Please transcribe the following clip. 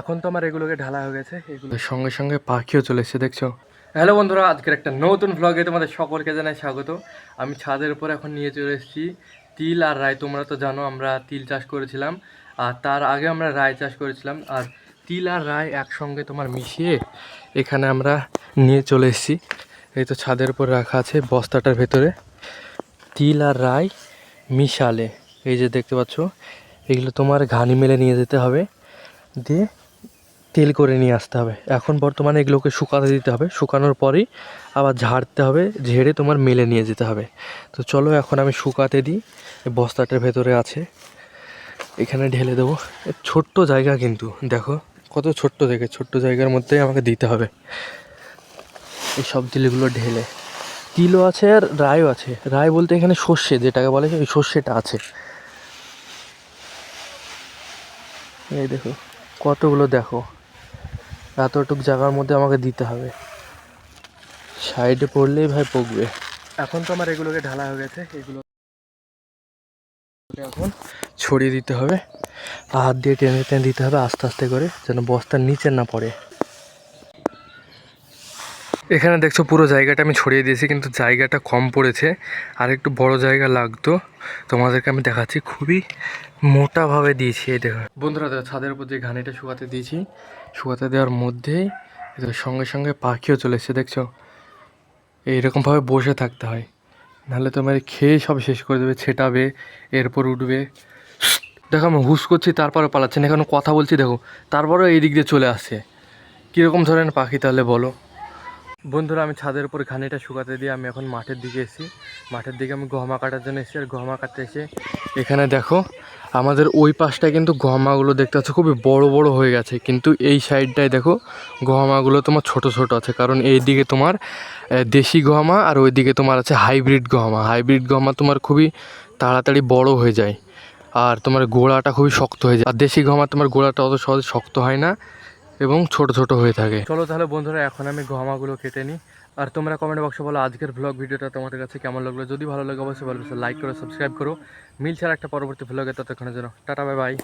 এখন তো আমার এগুলোকে ঢালা হয়ে গেছে এগুলো সঙ্গে সঙ্গে পাখিও চলে এসেছে দেখছ? হ্যালো বন্ধুরা আজকের একটা নতুন ভ্লগে তোমাদের সকলকে জানাই স্বাগত। আমি ছাদের উপর এখন নিয়ে চলে এসেছি। তিল আর রায় তোমরা তো জানো আমরা তিল চাষ করেছিলাম আর তার আগে আমরা রায় চাষ করেছিলাম। আর তিল আর রায় একসঙ্গে তোমার মিশিয়ে এখানে আমরা নিয়ে চলে এসেছি। এই তো ছাদের উপর রাখা আছে বস্তাটার ভেতরে। তিল আর রায় মিশালে। এই যে দেখতে পাচ্ছ এগুলো তোমার ঘানি মেলে নিয়ে যেতে হবে। দিয়ে তেল করে নিয়ে আসতে হবে। এখন বর্তমানে এগুলোকে শুকাতে দিতে হবে। শুকানোর পরেই আবার ঝাড়তে হবে, ঝেড়ে তোমার মেলে নিয়ে যেতে হবে। তো চলো এখন আমি শুকাতে দিই। বস্তাটার ভেতরে আছে। এখানে ঢেলে দেবো। ছোট্ট জায়গা কিন্তু, দেখো। কত ছোট্ট জায়গা, ছোট্ট জায়গার মধ্যেই আমাকে দিতে হবে। এই সব তিলগুলো ঢেলে। তিলও আছে আর রায়ও আছে। রায় বলতে এখানে সর্ষে, যেটাকে বলে ওই সর্ষেটা আছে। এই দেখো, কতগুলো দেখো। এতটুক জায়গার মধ্যে আমাকে দিতে হবে। সাইডে পড়লেই ভাই পকবে। এখন তো আমার এগুলোকে ঢালা হয়ে গেছে এগুলো এখন ছড়িয়ে দিতে হবে। হাত দিয়ে টেনে টেনে দিতে হবে আস্তে আস্তে করে যেন বস্তার নিচে না পড়ে। এখানে দেখছ পুরো জায়গাটা আমি ছড়িয়ে দিয়েছি, কিন্তু জায়গাটা কম পড়েছে। আর একটু বড় জায়গা লাগতো, তোমাদেরকে আমি দেখাচ্ছি। খুবই মোটাভাবে দিয়েছি, এই দেখো। বন্ধুরা, দেখো, ছাদের উপর যে ঘানিটা শুকাতে দিয়েছি, শুকাতে দেওয়ার মধ্যেই সঙ্গে সঙ্গে পাখিও চলে এসছে, দেখছ? এইরকমভাবে বসে থাকতে হয়। নাহলে তোমার খেয়ে সব শেষ করে দেবে, ছেটাবে, এরপর উঠবে। দেখো, আমি হুস করছি তারপরে পালাচ্ছে না। এখানে কথা বলছি, দেখো, তারপরেও এই দিক দিয়ে চলে আসছে। কীরকম ধরনের পাখি তাহলে বলো? বন্ধুরা, আমি ছাদের উপর ঘানিটা শুকাতে দিয়ে আমি এখন মাঠের দিকে এসেছি। মাঠের দিকে আমি গহমা কাটার জন্য এসেছি আর গহমা কাটতে এসে এখানে দেখো, আমাদের ওই পাশটায় কিন্তু গহমাগুলো দেখতে পাচ্ছ, খুবই বড় বড় হয়ে গেছে। কিন্তু এই সাইডটায় দেখো, গহমাগুলো তোমার ছোট ছোট আছে। কারণ এই দিকে তোমার দেশি গহমা আর ওই দিকে তোমার আছে হাইব্রিড গহমা। হাইব্রিড গহমা তোমার খুবই তাড়াতাড়ি বড় হয়ে যায়। আর তোমার গোড়াটা খুবই শক্ত হয়ে যায়। আর দেশি গহমা তোমার গোড়াটা অত সহজে শক্ত হয় না। এবং ছোট ছোট হয়ে থাকে। চলো তাহলে বন্ধুরা, এখন আমি গহমাগুলো কেটে নিই। আর তোমরা কমেন্ট বক্সে বলো, আজকের ব্লগ ভিডিওটা তোমাদের কাছে কেমন লাগল? যদি ভালো লাগে, অবশ্যই ভালো লাইক করো সাবস্ক্রাইব করো। মিলছে আর একটা পরবর্তী ভ্লগে ততক্ষণের জন্য। Tata bye bye